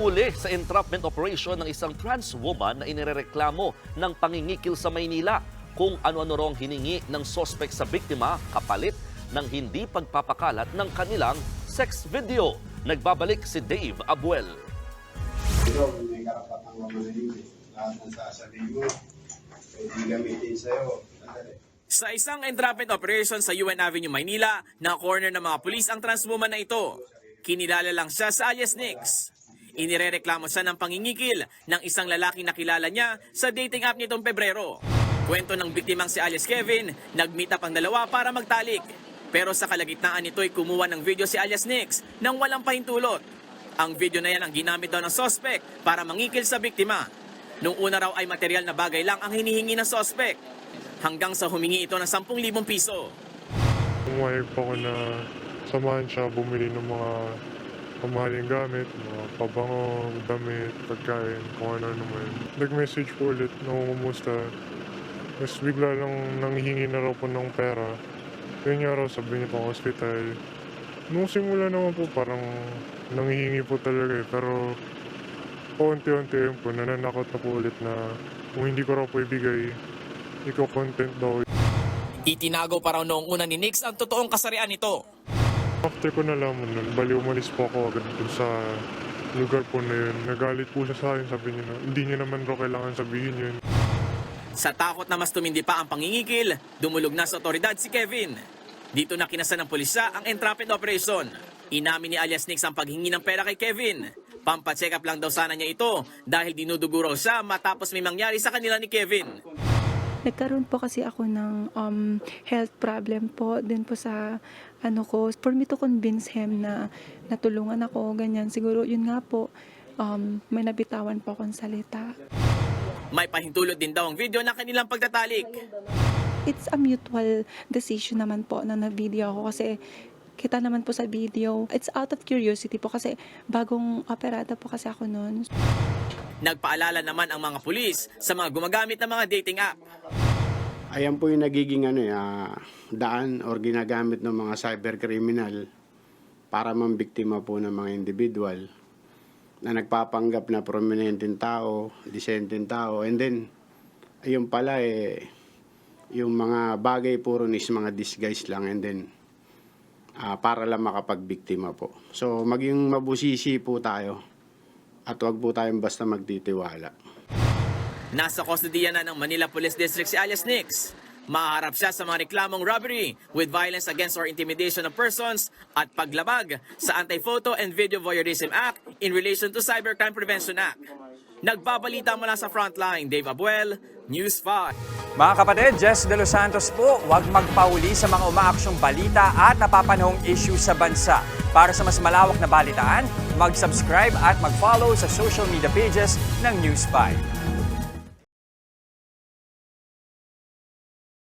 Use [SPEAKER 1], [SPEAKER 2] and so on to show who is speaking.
[SPEAKER 1] Nahuli sa entrapment operation ng isang trans woman na inirereklamo ng pangingikil sa Maynila kung ano-ano rong hiningi ng sospek sa biktima kapalit ng hindi pagpapakalat ng kanilang sex video. Nagbabalik si Dave Abuel.
[SPEAKER 2] Ikaw, may karapatang mamanayin eh. Lahat ng sasabihin mo, pwede gamitin sa'yo. Sandali.
[SPEAKER 3] Sa isang entrapment operation sa UN Avenue, Maynila, na-corner ng mga pulis ang trans woman na ito. Kinilala lang siya sa alias Nix. Inirereklamo siya ng pangingikil ng isang lalaking nakilala niya sa dating app nitong Pebrero. Kwento ng biktimang si alias Kevin, nag-meet up ang dalawa para magtalik. Pero sa kalagitnaan nito'y kumuha ng video si alias Nix nang walang pahintulot. Ang video na yan ang ginamit daw ng sospek para mangikil sa biktima. Nung una raw ay material na bagay lang ang hinihingi ng sospek. Hanggang sa humingi ito ng 10,000 piso.
[SPEAKER 4] Pumayag pa ako na samahan siya bumili ng mga pamahaling gamit, mga pabango, damit, pagkain, kung ano naman. Nag-message po ulit na kumusta. Tapos bigla lang nanghihingi na raw po ng pera. Yun nga raw sabi niya pang hospital. Nung simula naman po parang nanghihingi po talaga eh. Pero paunti-unti yun po, nananakot na po ulit na kung hindi ko raw po ibigay, ikaw content daw
[SPEAKER 3] Itinago pa raw noong una ni Nix ang totoong kasarian nito.
[SPEAKER 4] After ko nalaman nun, bali umalis po ako agad dun sa lugar po na yun. Nagalit po siya sa akin, sabi niya na hindi niya naman raw kailangan sabihin yun.
[SPEAKER 3] Sa takot na mas tumindi pa ang pangingikil, dumulog na sa otoridad si Kevin. Dito na kinasan ng pulisya ang entrapment operation. Inamin ni alias Nix ang paghingi ng pera kay Kevin. Pampacheck up lang daw sana niya ito dahil dinudugo raw siya matapos may mangyari sa kanila ni Kevin.
[SPEAKER 5] Nagkaroon po kasi ako ng um, health problem po din po sa ano ko. For me to convince him na natulungan ako, ganyan. Siguro yun nga po, um, may nabitawan po akong salita.
[SPEAKER 3] May pahintulot din daw ang video ng kanilang pagtatalik.
[SPEAKER 5] It's a mutual decision naman po na na-video ako kasi kita naman po sa video. It's out of curiosity po kasi bagong operada po kasi ako noon.
[SPEAKER 3] Nagpaalala naman ang mga pulis sa mga gumagamit ng mga dating app.
[SPEAKER 2] Ayan po yung nagiging ano, ah, daan or ginagamit ng mga cybercriminal para mambiktima po ng mga individual na nagpapanggap na prominenteng tao, disenteng tao, and then, ayun pala eh, yung mga bagay puro is mga disguise lang, and then, ah, para lang makapagbiktima po. So, maging mabusisi po tayo at wag po tayong basta magtitiwala.
[SPEAKER 3] Nasa kustodiya na ng Manila Police District si alias Nix. Maharap siya sa mga reklamong robbery with violence against or intimidation of persons at paglabag sa Anti-Photo and Video Voyeurism Act in relation to Cybercrime Prevention Act. Nagbabalita mula sa Frontline, Dave Abuel, News 5.
[SPEAKER 6] Mga kapatid, Jess De Los Santos po, huwag magpauli sa mga umaaksyong balita at napapanahong issue sa bansa. Para sa mas malawak na balitaan, mag-subscribe at mag-follow sa social media pages ng News 5.